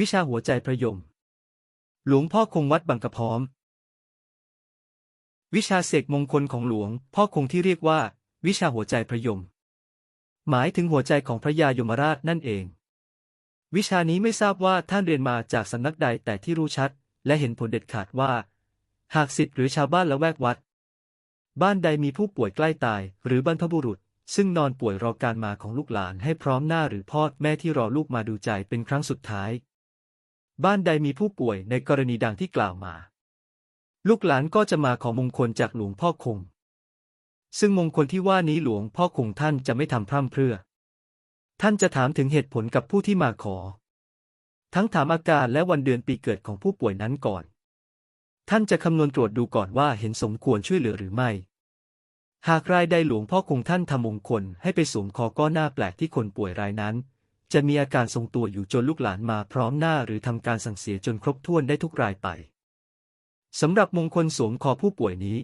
วิชาหัวใจพระยม หลวงพ่อคงวัดบางกระพร้อม วิชาเสกมงคลของหลวงพ่อคงที่เรียกว่า วิชาหัวใจพระยม หมายถึงหัวใจของพระยายมราชนั่นเอง วิชานี้ไม่ทราบว่าท่านเรียนมาจากสำนักใดแต่ที่รู้ชัด และเห็นผลเด็ดขาดว่า หากสิทธิ์หรือชาวบ้านละแวกวัด บ้านใดมีผู้ป่วยใกล้ตาย หรือบรรพบุรุษซึ่งนอนป่วยรอการมาของลูกหลานให้พร้อมหน้าหรือพ่อแม่ที่รอลูกมาดูใจเป็นครั้งสุดท้าย บ้านใดมีผู้ป่วยในกรณีดังที่กล่าวมา ลูกหลานก็จะมาขอมงคลจากหลวงพ่อคง ซึ่งมงคลที่ว่านี้หลวงพ่อคงท่านจะไม่ทำพร่ำเพรื่อ ท่านจะถามถึงเหตุผลกับผู้ที่มาขอ ทั้งถามอาการและวันเดือนปีเกิดของผู้ป่วยนั้นก่อน ท่านจะคำนวณตรวจดูก่อนว่าเห็นสมควรช่วยเหลือหรือไม่ หากรายใดหลวงพ่อคงท่านทำมงคลให้ไปสวมคอก็หน้าแปลกที่คนป่วยรายนั้น จะมีอาการทรงตัวอยู่จนลูกหลานมาพร้อมหน้าหรือทำการสั่งเสียจนครบถ้วนได้ทุกรายไปสำหรับมงคลสวมคอผู้ป่วยนี้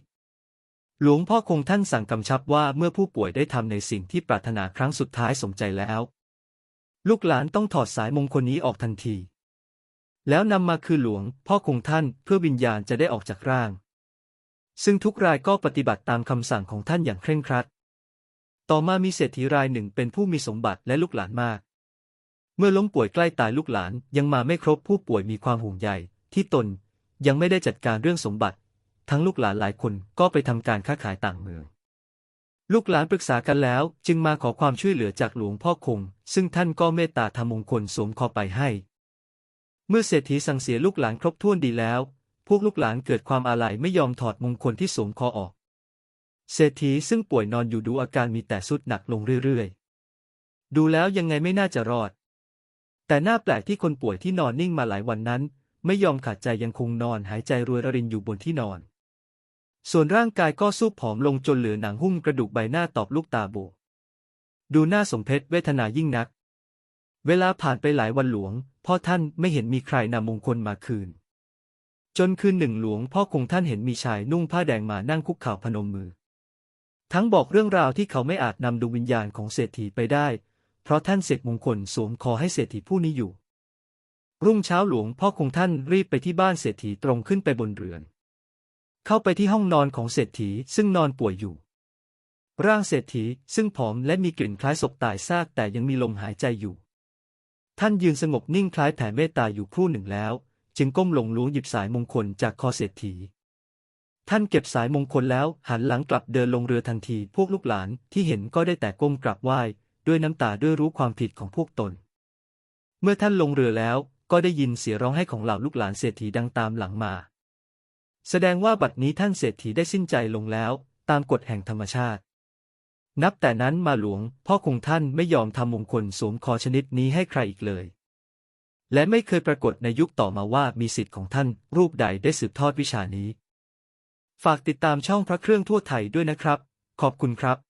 หลวงพ่อคงท่านสั่งกำชับว่าเมื่อผู้ป่วยได้ทำในสิ่งที่ปรารถนาครั้งสุดท้ายสมใจแล้ว ลูกหลานต้องถอดสายมงคลนี้ออกทันที แล้วนำมาคืนหลวงพ่อคงท่านเพื่อวิญญาณจะได้ออกจากร่าง ซึ่งทุกรายก็ปฏิบัติตามคำสั่งของท่านอย่างเคร่งครัด ต่อมามีเศรษฐีรายหนึ่งเป็นผู้มีสมบัติและลูกหลานมาก เมื่อล้มป่วยใกล้ตายลูกหลานยังมาไม่ครบผู้ป่วยมีความห่วงใยที่ตนยังไม่ได้จัดการเรื่องสมบัติ ทั้งลูกหลานหลายคนก็ไปทำการค้าขายต่างเมือง ลูกหลานปรึกษากันแล้วจึงมาขอความช่วยเหลือจากหลวงพ่อคง ซึ่งท่านก็เมตตาทำมงคลสวมคอไปให้ เมื่อเศรษฐีสั่งเสียลูกหลานครบถ้วนดีแล้ว พวกลูกหลานเกิดความอาลัยไม่ยอมถอดมงคลที่สวมคอออก เศรษฐีซึ่งป่วยนอนอยู่ดูอาการมีแต่สุดหนักลงเรื่อยๆ ดูแล้วยังไงไม่น่าจะรอด แต่หน้าแปลกที่คนป่วยที่นอนนิ่งมาหลายวันนั้น ไม่ยอมขาดใจยังคงนอนหายใจรวยรินอยู่บนที่นอน ส่วนร่างกายก็สูบผอมลงจนเหลือหนังหุ้มกระดูกใบหน้าตอบลูกตาโบดูหน้าสมเพชเวทนายิ่งนัก เวลาผ่านไปหลายวันหลวง พ่อท่านไม่เห็นมีใครนำมงคลมาคืน จนคืนหนึ่งหลวงพ่อคงท่านเห็นมีชายนุ่งผ้าแดงมานั่งคุกเข่าพนมมือ ทั้งบอกเรื่องราวที่เขาไม่อาจนำดวงวิญญาณของเศรษฐีไปได้ เพราะท่านเสกมงคลสวมคอให้เศรษฐีผู้นี้อยู่ รุ่งเช้าหลวงพ่อคงท่านรีบไปที่บ้านเศรษฐีตรงขึ้นไปบนเรือน เข้าไปที่ห้องนอนของเศรษฐีซึ่งนอนป่วยอยู่ ร่างเศรษฐีซึ่งผอมและมีกลิ่นคล้ายศพตายซากแต่ยังมีลมหายใจอยู่ ท่านยืนสงบนิ่งคล้ายแผ่เมตตาอยู่ครู่หนึ่งแล้ว จึงก้มลงล้วงหยิบสายมงคลจากคอเศรษฐีท่านเก็บสายมงคลแล้วหันหลังกลับเดินลงเรือทันที พวกลูกหลานที่เห็นก็ได้แต่ก้มกราบไหว้ ด้วยน้ำตาด้วยรู้ความผิดของพวกตน เมื่อท่านลงเรือแล้วก็ได้ยินเสียงร้องไห้ของเหล่าลูกหลานเศรษฐีดังตามหลังมา แสดงว่าบัดนี้ท่านเศรษฐีได้สิ้นใจลงแล้ว ตามกฎแห่งธรรมชาติ นับแต่นั้นมาหลวง พ่อคงท่านไม่ยอมทำมงคลสวมคอชนิดนี้ให้ใครอีกเลย และไม่เคยปรากฏในยุคต่อมาว่ามีสิทธิ์ของท่านรูปใดได้สืบทอดวิชานี้ ฝากติดตามช่องพระเครื่องทั่วไทยด้วยนะครับ ขอบคุณครับ